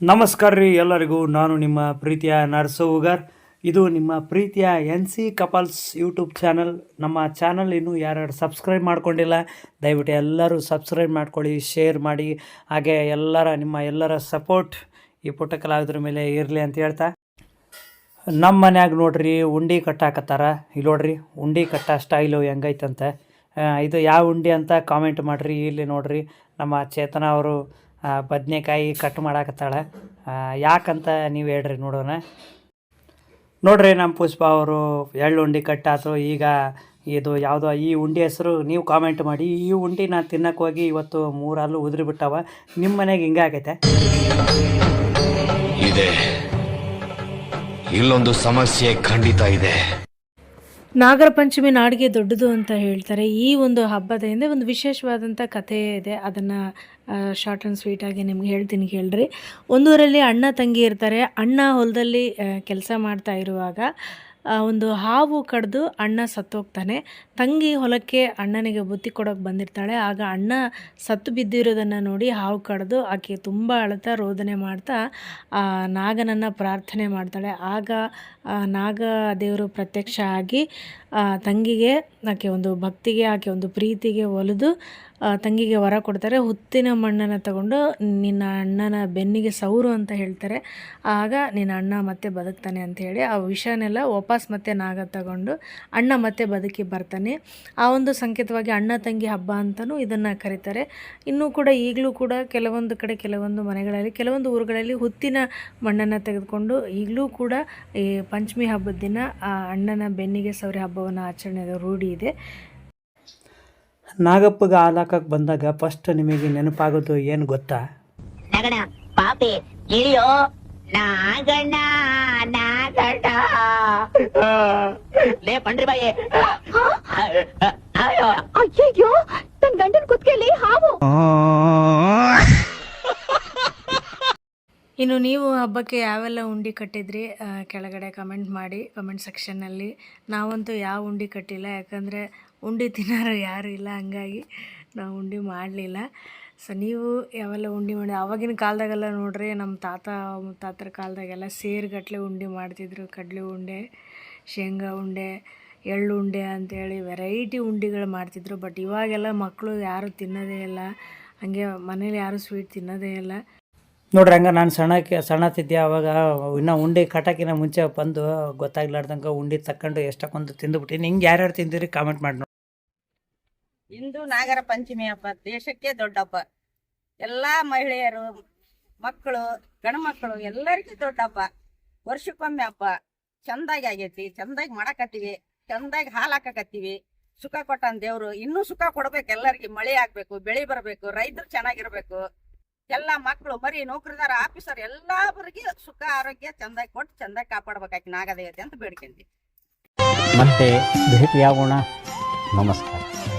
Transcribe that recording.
ನಮಸ್ಕಾರ ರೀ ಎಲ್ಲರಿಗೂ. ನಾನು ನಿಮ್ಮ ಪ್ರೀತಿಯ ನರಸೋಗರ್ ಇದು ನಿಮ್ಮ ಪ್ರೀತಿಯ N C couples YouTube channel. ನಮ್ಮ ಚಾನಲ್ ಇನ್ನೂ ಯಾರ್ಯಾರು ಸಬ್ಸ್ಕ್ರೈಬ್ ಮಾಡ್ಕೊಂಡಿಲ್ಲ, ದಯವಿಟ್ಟು ಎಲ್ಲರೂ ಸಬ್ಸ್ಕ್ರೈಬ್ ಮಾಡ್ಕೊಳ್ಳಿ, ಶೇರ್ ಮಾಡಿ. ಹಾಗೆ ಎಲ್ಲರ, ನಿಮ್ಮ ಎಲ್ಲರ ಸಪೋರ್ಟ್ ಈ ಪುಟ್ಟ ಕಲಾವಿದ್ರ ಮೇಲೆ ಇರಲಿ ಅಂತ ಹೇಳ್ತಾ. ನಮ್ಮ ಮನ್ಯಾಗ ನೋಡ್ರಿ, ಉಂಡಿ ಕಟ್ಟಾಕತ್ತಾರ. ಇಲ್ಲಿ ನೋಡ್ರಿ, ಉಂಡಿ ಕಟ್ಟ ಸ್ಟೈಲು ಹೆಂಗೈತಂತೆ. ಇದು ಯಾವ ಉಂಡಿ ಅಂತ ಕಾಮೆಂಟ್ ಮಾಡಿರಿ. ಇಲ್ಲಿ ನೋಡ್ರಿ, ನಮ್ಮ ಚೇತನ ಅವರು ಬದನೆಕಾಯಿ ಕಟ್ ಮಾಡಾಕತ್ತಾಳೆ. ಯಾಕಂತ ನೀವು ಹೇಳ್ರಿ ನೋಡೋಣ. ನೋಡ್ರಿ ನಮ್ಮ ಪುಷ್ಪ ಅವರು ಎಳ್ಳು ಉಂಡಿ ಕಟ್ಟಾತು ಈಗ ಇದು ಯಾವುದೋ ಈ ಉಂಡಿ ಹೆಸರು ನೀವು ಕಾಮೆಂಟ್ ಮಾಡಿ. ಈ ಉಂಡಿ ನಾನು ತಿನ್ನಕ್ಕೆ ಹೋಗಿ ಇವತ್ತು ಮೂರಲ್ಲೂ ಉದುರಿ ನಿಮ್ಮ ಮನೆಗೆ ಹಿಂಗೆ ಆಗೈತೆ? ಇದೆ. ಇಲ್ಲೊಂದು ಸಮಸ್ಯೆ ಖಂಡಿತ ಇದೆ. ನಾಗರ ಪಂಚಮಿ ನಾಡಿಗೆ ದೊಡ್ಡದು ಅಂತ ಹೇಳ್ತಾರೆ. ಈ ಒಂದು ಹಬ್ಬದ ಹಿಂದೆ ಒಂದು ವಿಶೇಷವಾದಂಥ ಕಥೆ ಇದೆ. ಅದನ್ನು ಶಾರ್ಟ್ ಆ್ಯಂಡ್ ಸ್ವೀಟಾಗಿ ನಿಮ್ಗೆ ಹೇಳ್ತೀನಿ, ಕೇಳ್ರಿ. ಒಂದೂರಲ್ಲಿ ಅಣ್ಣ ತಂಗಿ ಇರ್ತಾರೆ. ಅಣ್ಣ ಹೊಲದಲ್ಲಿ ಕೆಲಸ ಮಾಡ್ತಾ ಇರುವಾಗ ಒಂದು ಹಾವು ಕಡ್ದು ಅಣ್ಣ ಸತ್ತೋಗ್ತಾನೆ. ತಂಗಿ ಹೊಲಕ್ಕೆ ಅಣ್ಣನಿಗೆ ಬುತ್ತಿ ಕೊಡೋಕೆ ಬಂದಿರ್ತಾಳೆ. ಆಗ ಅಣ್ಣ ಸತ್ತು ಬಿದ್ದಿರೋದನ್ನು ನೋಡಿ ಹಾವು ಕಡ್ದು ಆಕೆ ತುಂಬ ಅಳತಾ ರೋದನೆ ಮಾಡ್ತಾ ನಾಗನನ್ನು ಪ್ರಾರ್ಥನೆ ಮಾಡ್ತಾಳೆ. ಆಗ ನಾಗ ದೇವರು ಪ್ರತ್ಯಕ್ಷ ಆಗಿ ತಂಗಿಗೆ, ಆಕೆ ಒಂದು ಭಕ್ತಿಗೆ, ಆಕೆ ಒಂದು ಪ್ರೀತಿಗೆ ಒಲಿದು ತಂಗಿಗೆ ವರ ಕೊಡ್ತಾರೆ. ಹುತ್ತಿನ ಮಣ್ಣನ್ನು ತಗೊಂಡು ನಿನ್ನ ಅಣ್ಣನ ಬೆನ್ನಿಗೆ ಸೌರು ಅಂತ ಹೇಳ್ತಾರೆ. ಆಗ ನಿನ್ನ ಅಣ್ಣ ಮತ್ತೆ ಬದುಕ್ತಾನೆ ಅಂತ ಹೇಳಿ ಆ ವಿಷಯನೆಲ್ಲ ವಾಪಸ್ ಮತ್ತೆ ನಾಗ ತಗೊಂಡು ಅಣ್ಣ ಮತ್ತೆ ಬದುಕಿ ಬರ್ತಾನೆ. ಆ ಒಂದು ಸಂಕೇತವಾಗಿ ಅಣ್ಣ ತಂಗಿ ಹಬ್ಬ ಅಂತಲೂ ಇದನ್ನು ಕರೀತಾರೆ. ಇನ್ನೂ ಕೂಡ ಈಗಲೂ ಕೂಡ ಕೆಲವೊಂದು ಕಡೆ ಕೆಲವೊಂದು ಮನೆಗಳಲ್ಲಿ ಕೆಲವೊಂದು ಊರುಗಳಲ್ಲಿ ಹುತ್ತಿನ ಮಣ್ಣನ್ನು ತೆಗೆದುಕೊಂಡು ಈಗಲೂ ಕೂಡ ಈ ಪಂಚಮಿ ಹಬ್ಬದ ದಿನ ಆ ಅಣ್ಣನ ಬೆನ್ನಿಗೆ ಸೌರಿ ಹಬ್ಬವನ್ನು ಆಚರಣೆ ರೂಢಿ ಇದೆ. ನಾಗಪ್ಪಗೆ ಹಾಲಾಕಕ್ಕೆ ಬಂದಾಗ ಫಸ್ಟ್ ನಿಮಗೆ ನೆನಪಾಗೋದು ಏನು ಗೊತ್ತಾ? ನಗಣ ಪಾಪಿ ಇಳಿಯೋ ನಾಗಣ್ಣ ನಾಗಣ್ಣ. ಲೇ ಪಂಡ್ರಿ ಬಾಯಿ ಅಯ್ಯಯ್ಯೋ ನನ್ ಗಂಡನ ಕುತ್ಕೆಲಿ ಹಾವು. ಇನ್ನು ನೀವು ಹಬ್ಬಕ್ಕೆ ಯಾವೆಲ್ಲ ಉಂಡಿ ಕಟ್ಟಿದ್ರಿ ಆ, ಕೆಳಗಡೆ ಕಮೆಂಟ್ ಮಾಡಿ ಕಮೆಂಟ್ ಸೆಕ್ಷನ್ನಲ್ಲಿ ನಾವಂತೂ ಯಾವ ಉಂಡಿ ಕಟ್ಟಿಲ್ಲ ಯಾಕಂದರೆ ಉಂಡಿ ತಿನ್ನೋರು ಯಾರು ಇಲ್ಲ, ಹಂಗಾಗಿ ನಾವು ಉಂಡೆ ಮಾಡಲಿಲ್ಲ. ಸೊ ನೀವು ಯಾವೆಲ್ಲ ಉಂಡೆ ಮಾಡಿ, ಆವಾಗಿನ ಕಾಲದಾಗೆಲ್ಲ ನೋಡ್ರಿ, ನಮ್ಮ ತಾತ ತಾತರ ಕಾಲದಾಗೆಲ್ಲ ಸೇರುಗಟ್ಟಲೆ ಉಂಡೆ ಮಾಡ್ತಿದ್ರು. ಕಡಲೆ ಉಂಡೆ, ಶೇಂಗಾ ಉಂಡೆ, ಎಳ್ಳು ಉಂಡೆ ಅಂತೇಳಿ ವೆರೈಟಿ ಉಂಡೆಗಳು ಮಾಡ್ತಿದ್ರು. ಬಟ್ ಇವಾಗೆಲ್ಲ ಮಕ್ಕಳು ಯಾರು ತಿನ್ನೋದೇ ಇಲ್ಲ, ಹಾಗೆ ಮನೇಲಿ ಯಾರು ಸ್ವೀಟ್ ತಿನ್ನೋದೇ ಇಲ್ಲ. ನೋಡ್ರಿ, ಹಂಗೆ ನಾನು ಸಣ್ಣಕ್ಕೆ ಸಣ್ಣತಿದ್ದೆ ಅವಾಗ ಇನ್ನೂ ಉಂಡೆ ಕಟಾಕಿನ ಮುಂಚೆ ಬಂದು ಗೊತ್ತಾಗ್ಲಾರ್ದಂಗೆ ಉಂಡೆ ತಕೊಂಡು ಎಷ್ಟಕ್ಕೊಂದು ತಿಂದುಬಿಟ್ಟಿನಿ ಹಿಂಗೆ ಯಾರ್ಯಾರು ತಿಂದಿರಿ ಕಾಮೆಂಟ್ ಮಾಡಿ ಇಂದು ನಾಗರ ಪಂಚಮಿ ಹಬ್ಬ, ದೇಶಕ್ಕೆ ದೊಡ್ಡ ಹಬ್ಬ. ಎಲ್ಲಾ ಮಹಿಳೆಯರು, ಮಕ್ಕಳು, ಗಂಡು ಮಕ್ಕಳು, ಎಲ್ಲರಿಗೂ ದೊಡ್ಡ ಹಬ್ಬ. ವರ್ಷಕ್ಕೊಮ್ಮೆ ಹಬ್ಬ. ಚಂದಾಗಿ ಆಗೈತಿ. ಚಂದಾಗಿ ಮಾಡಕತ್ತೀವಿ. ಚಂದಾಗಿ ಹಾಲು ಹಾಕಕತ್ತೀವಿ. ಸುಖ ಕೊಟ್ಟನ್ ದೇವ್ರು. ಇನ್ನೂ ಸುಖ ಕೊಡ್ಬೇಕು ಎಲ್ಲರಿಗೆ. ಮಳೆ ಆಗ್ಬೇಕು, ಬೆಳೆ ಬರಬೇಕು, ರೈತರು ಚೆನ್ನಾಗಿರ್ಬೇಕು. ಎಲ್ಲಾ ಮಕ್ಕಳು, ಮರಿ, ನೌಕರಿದಾರ, ಆಫೀಸರ್ ಎಲ್ಲಾರಿಗೆ ಸುಖ, ಆರೋಗ್ಯ ಚಂದಾಗಿ ಕೊಟ್ಟು ಚಂದಾಗಿ ಕಾಪಾಡ್ಬೇಕಾಗಿ ನಾಗದೇವತೆ ಅಂತ ಬೇಡ್ಕೊಂತೀವಿ. ಮತ್ತೆ ಭೇಟಿಯಾಗೋಣ. ನಮಸ್ಕಾರ.